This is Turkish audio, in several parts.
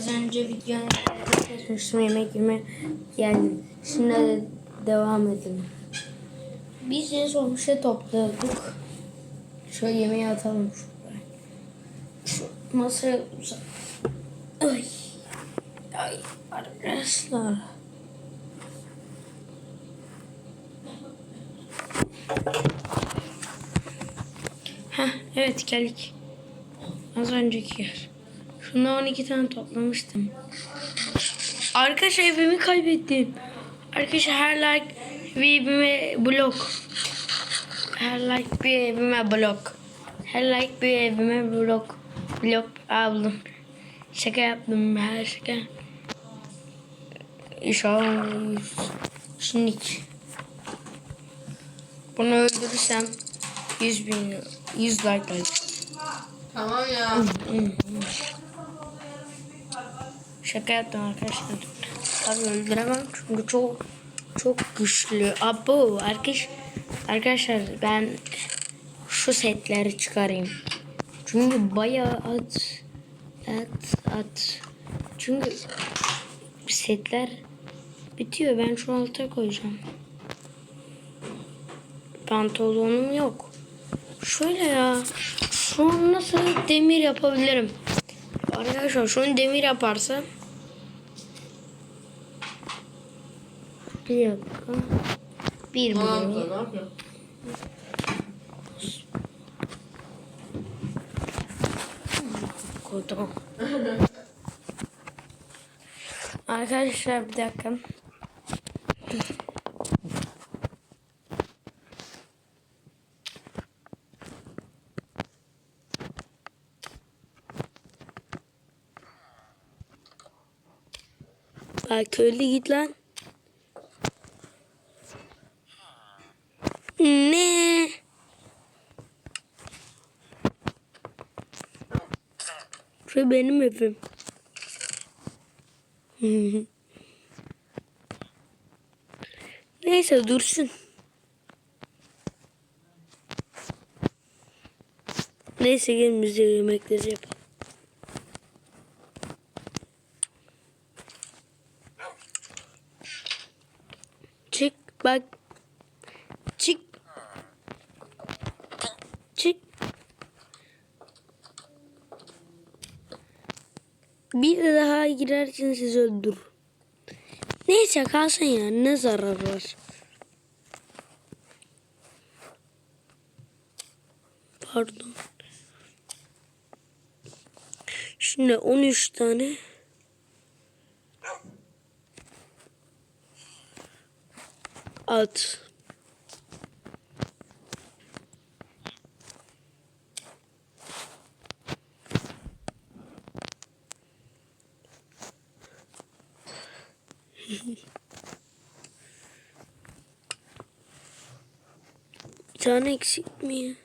Az önce videonun kesmiştim yemek yeme geldim. Şimdi de devam edelim. Biz en son bir şey topladık. Şöyle yemeği atalım şuraya. Şu masaya uzat. Ay. Ay arkadaşlar. Heh, evet geldik. Az önceki yer. Şundan 12 tane toplamıştım. Arkadaşlar evimi kaybettim. Arkadaşlar her like bir evime blok. Her like bir evime blok. Her like bir evime blok. Blok aldım. Şaka yaptım her şaka. İnşallah şimdi bunu öldürürsem 100 bin 100 like like. Tamam ya. Şaka yaptım arkadaşlar. Tabii öldüremem çünkü çok çok güçlü. Abo arkadaş arkadaşlar ben şu setleri çıkarayım. Çünkü bayağı at at at. Çünkü setler bitiyor. Ben şu alta koyacağım. Pantolonum yok. Şöyle ya. Şu nasıl demir yapabilirim? Arkadaşlar şunu demir yaparsa bir dakika. Bir yapıyorsun? Kodum. Arkadaşlar bir dakika. Bak köylü git lan. Ne? Şu benim evim. Neyse dursun. Neyse gelin biz de yemekleri yapalım. Çık bak. Çık. Çık. Bir de daha girerken sizi öldür. Neyse kalsın ya ne zarar var. Pardon. Şimdi 13 tane. At. Bir eksik mi?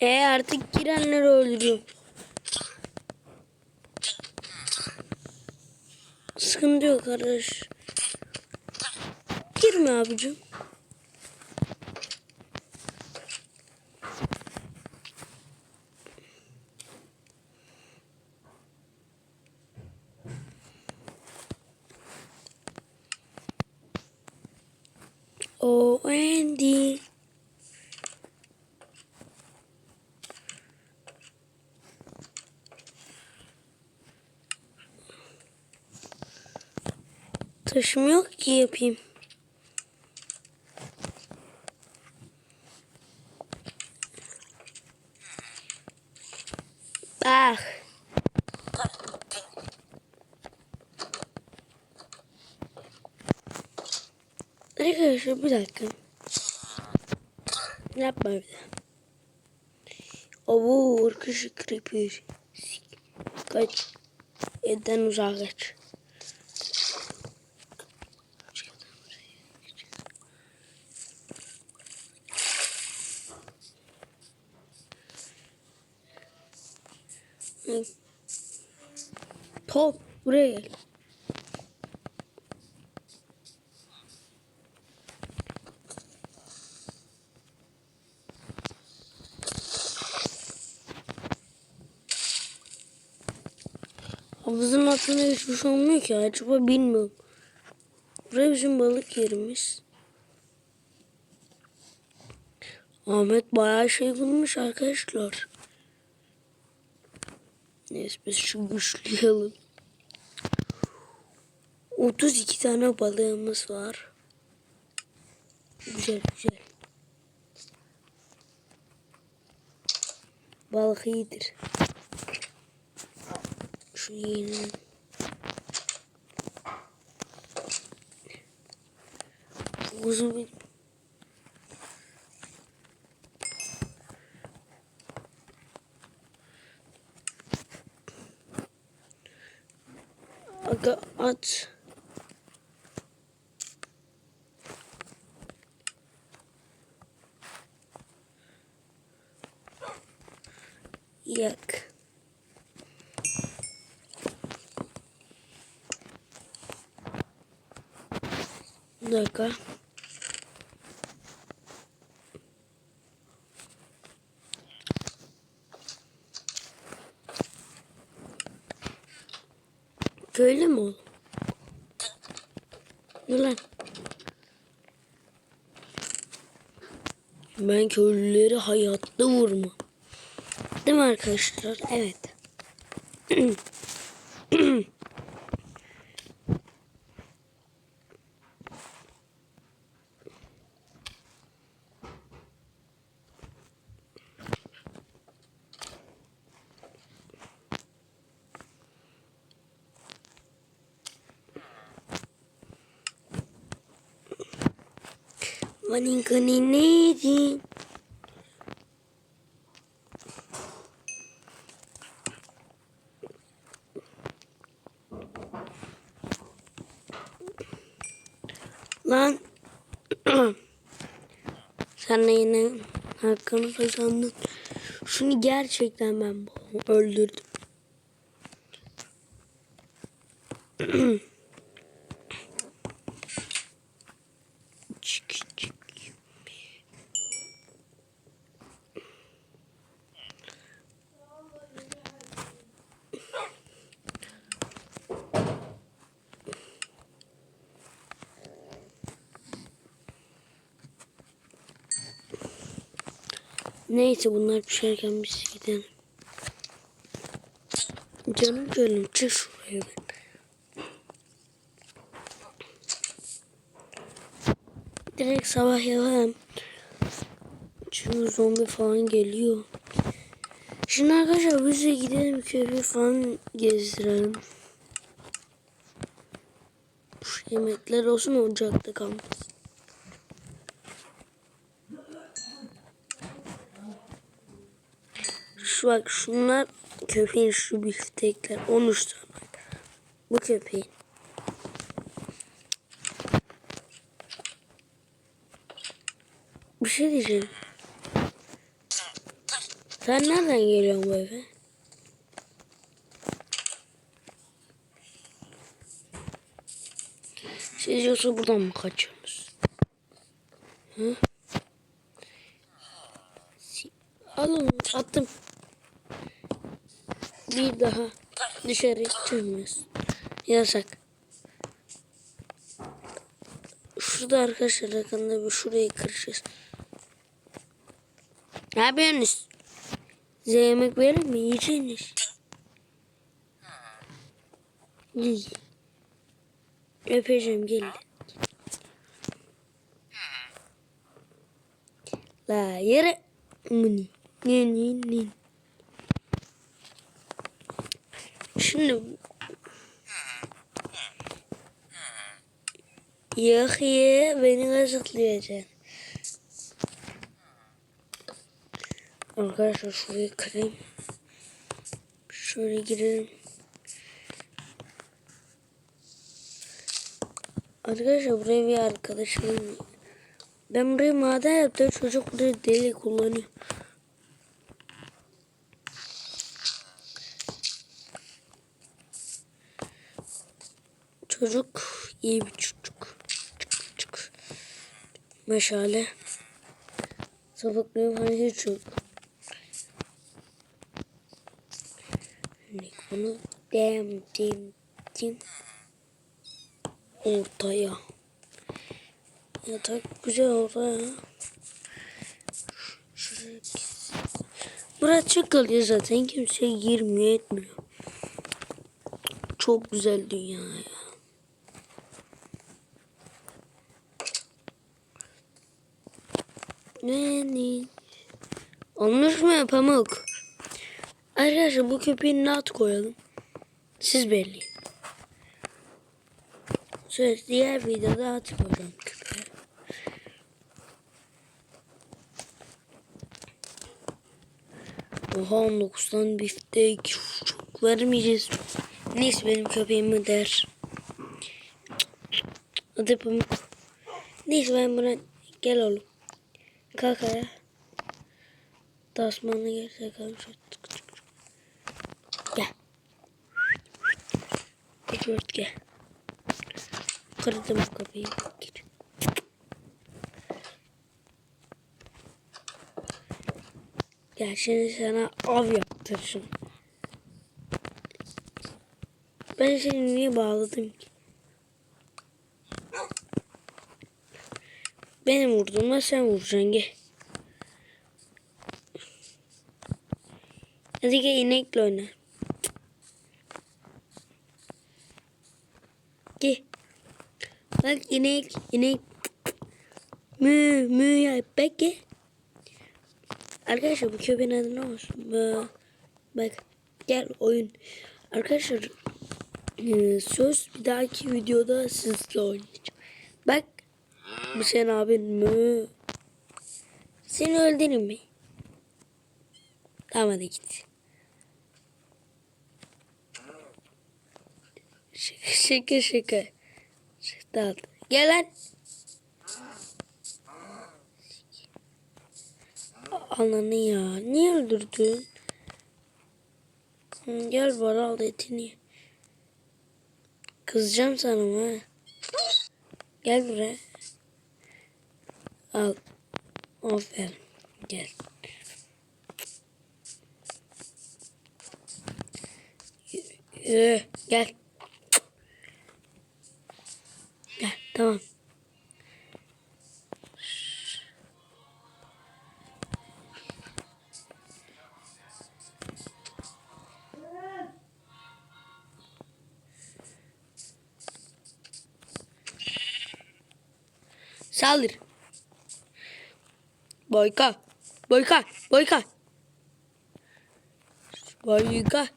E artık girenleri öldürüyorum. Sıkıntı yok arkadaş. Girme abicim. O Andy. Taşım yok ki yapayım. Bak. Arkadaşlar bir dakika. Yapma bir daha. Abo arkadaşı creeper. Kaç. Evden uzağa kaç. Top buraya gel. Altında hiçbir şey olmuyor ki. Acaba bilmiyorum. Buraya bizim balık yerimiz. Ahmet bayağı şey bulmuş arkadaşlar. Neyse biz şu güçleyelim. 32 tane balığımız var. Güzel güzel. Balık iyidir. Şu yiyelim. Uzun bir... Aga at. Yak. Bir dakika. Köylü mü oğlum? Ne lan? Ben köylüleri hayatta vurma. Değil mi arkadaşlar? Evet. Maninkani neydi? Lan sen de yine hakkını kazandın. Şunu gerçekten ben öldürdüm. Çık çık. Neyse bunlar pişerken biz gidelim. Canım gönlüm çık şuraya ben. Direkt sabah yapalım. Çünkü zombi falan geliyor. Şimdi arkadaşlar biz de gidelim köpeği falan gezdirelim. Şu yemekler olsun ocakta kalmasın. Şu bak şunlar köpeğin şu biftekler 13 tane. Bu köpeğin. Bir şey diyeceğim. Sen nereden geliyorsun bu eve? Siz yoksa buradan mı kaçıyorsunuz? Hı? Alın attım. Bir daha dışarı çıkmıyorsun. Yasak. Şurada arkadaşlar yakında bir şurayı kıracağız. Ne yapıyorsunuz? Size yemek verir mi? Yiyeceğiniz. İyi. Öpeceğim gelin. La yere. Mini. Ni ni Şimdi Yok ya beni kazıklayacaksın. Arkadaşlar şurayı kırayım. Şöyle girelim. Arkadaşlar buraya bir arkadaşım. Ben burayı maden yaptım. Çocuk burayı deli kullanıyor. Çocuk iyi bir çocuk. Çık, çık. Meşale. Sapıklıyor hani hiç yok. Bunu Dem dim dim. Ortaya. Yatak güzel ortaya. Şuraya. Burası açık kalıyor zaten. Kimse girmiyor etmiyor. Çok güzel dünya ya. Ne? Olmuş mu pamuk? Arkadaşlar bu köpeğin ne at koyalım? Siz belli. Söz diğer videoda at koyacağım köpeğe. Oha 19'dan biftek. Çok vermeyeceğiz. Neyse benim köpeğimi der. Hadi pamuk. Neyse ben buna gel oğlum. Kalk ayağa. Tasmanı gerse kalmış. Gel. Ört gel. Kırdım kapıyı. Gir. Gel şimdi sana av yaptıracağım. Ben seni niye bağladım ki? Benim vurduğumda sen vuracaksın gel. Hadi gel inekle oyna. Gel. Bak inek, inek. Mü, mü ya. Bak gel. Arkadaşlar bu köpeğin adı ne olsun? Mü. Bak. Gel oyun. Arkadaşlar e, söz bir dahaki videoda sizle oynayacağım. Bak. Bu senin abin mü. Seni öldüreyim mi? Tamam hadi git. Şaka şaka şaka. Şaka. Gel lan. Ananı ya. Niye öldürdün? Gel bana al etini. Kızacağım sana ha. Gel buraya. Al. Aferin. Gel. Yürü, gel. Gel tamam. Saldır. Boyka. Boyka. Boyka. Boyka.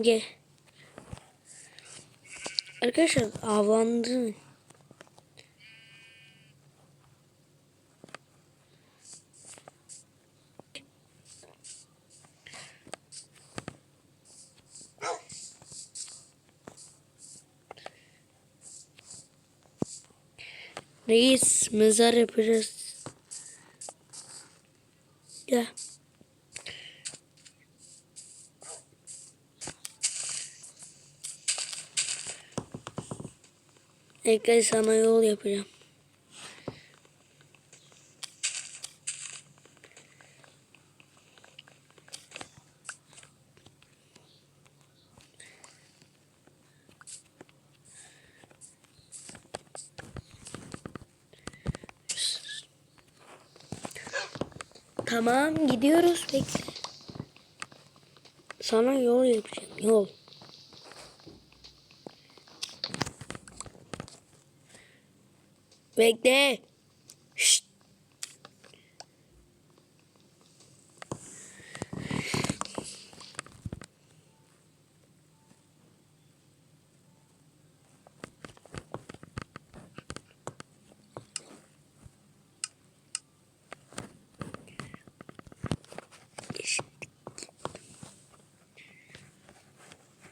Gel. Arkadaşlar avlandı. Reis mezar yapacağız. Gel. Ekle sana yol yapacağım. Tamam gidiyoruz bekle. Sana yol yapacağım yol. Take that. Shh.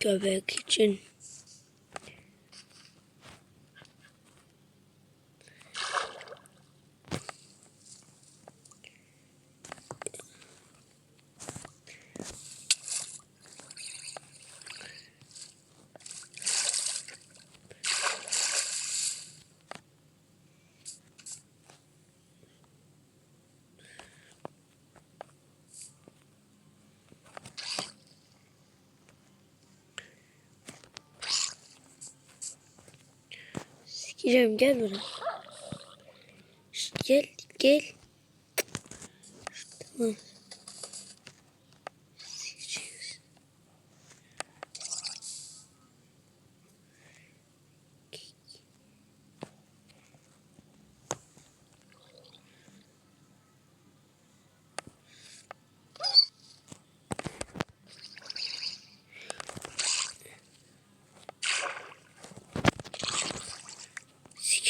Go back kitchen. Sikeceğim gel buraya. Şşt, gel gel. Tamam.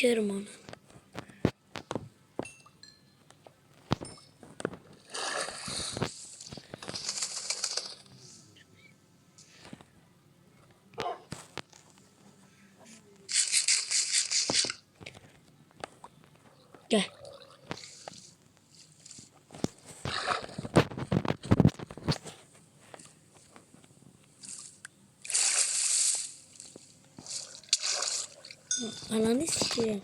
Sikerim onu. Gel. Ananı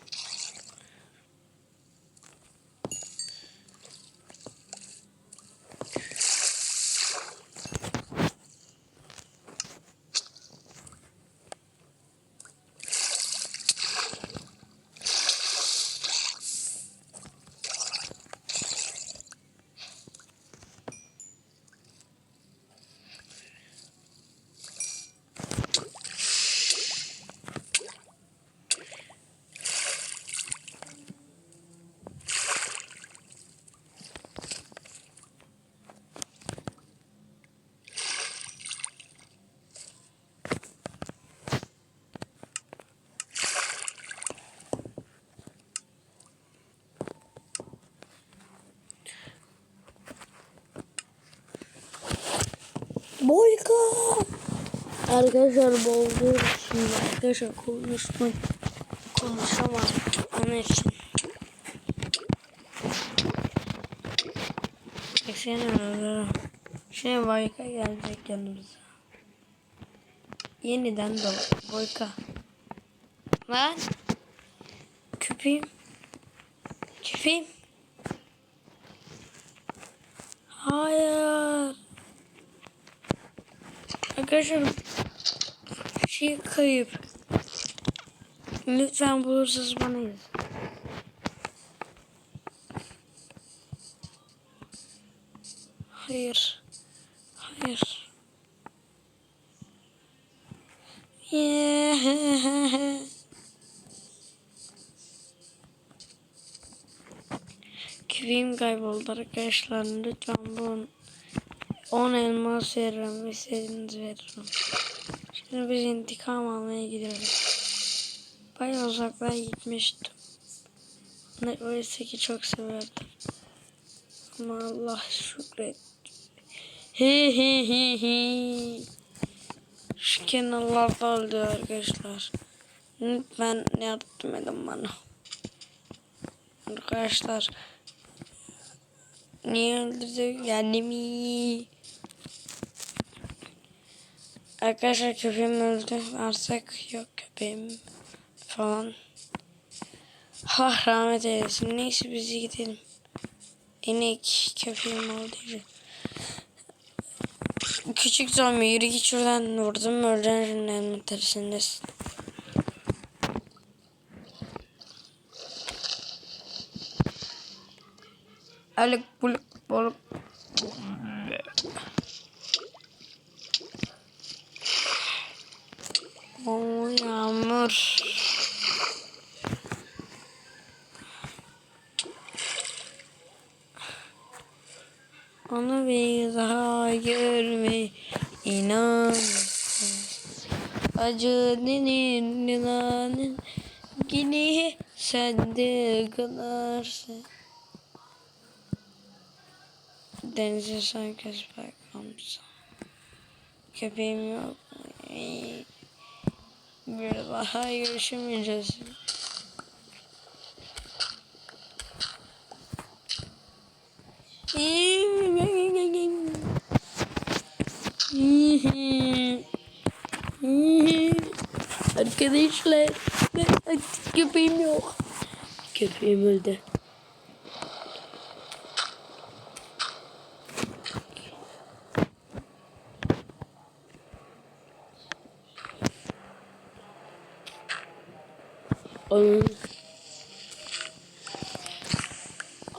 Arkadaşlar boğuluyoruz şimdi. Arkadaşlar konuşmak konuşamam. Onun için. Eksene. Şimdi Boyka gelecek yanımıza. Yeniden doğ. Boyka. Lan. Köpeğim. Köpeğim. Hayır. Arkadaşlar şey kayıp. Lütfen bulursanız bana yazın. Hayır. Hayır. Yeah. Küreğim kayboldu arkadaşlar. Lütfen bulun. 10 elmas veririm. İstediğiniz veririm. Şimdi biz intikam almaya gidiyoruz. Bayağı uzaklara gitmiştim. Ne oysa ki çok severdim. Ama Allah şükret. Hi hi hi hi. Şu kenarlarda öldü arkadaşlar. Lütfen yardım edin bana. Arkadaşlar. Niye öldürdü kendimi? Arkadaşlar köpeğim öldü. Artık yok köpeğim falan. Ha rahmet eylesin. Neyse biz gidelim. İnek köpeğim için. Küçük zombi yürü git şuradan vurdum şimdi elma tersindesin. Alık buluk buluk. Oo yağmur. Onu bir daha görme inan. Acı dinin yılanın Yine sen de kılarsın. Denize sanki bakmamsa. Köpeğim yok. Daha görüşemeyeceğiz. Arkadaşlar ben artık köpeğim yok. Köpeğim öldü.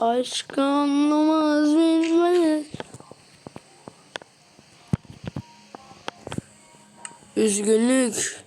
Aşk anlamaz bilmez. Üzgünlük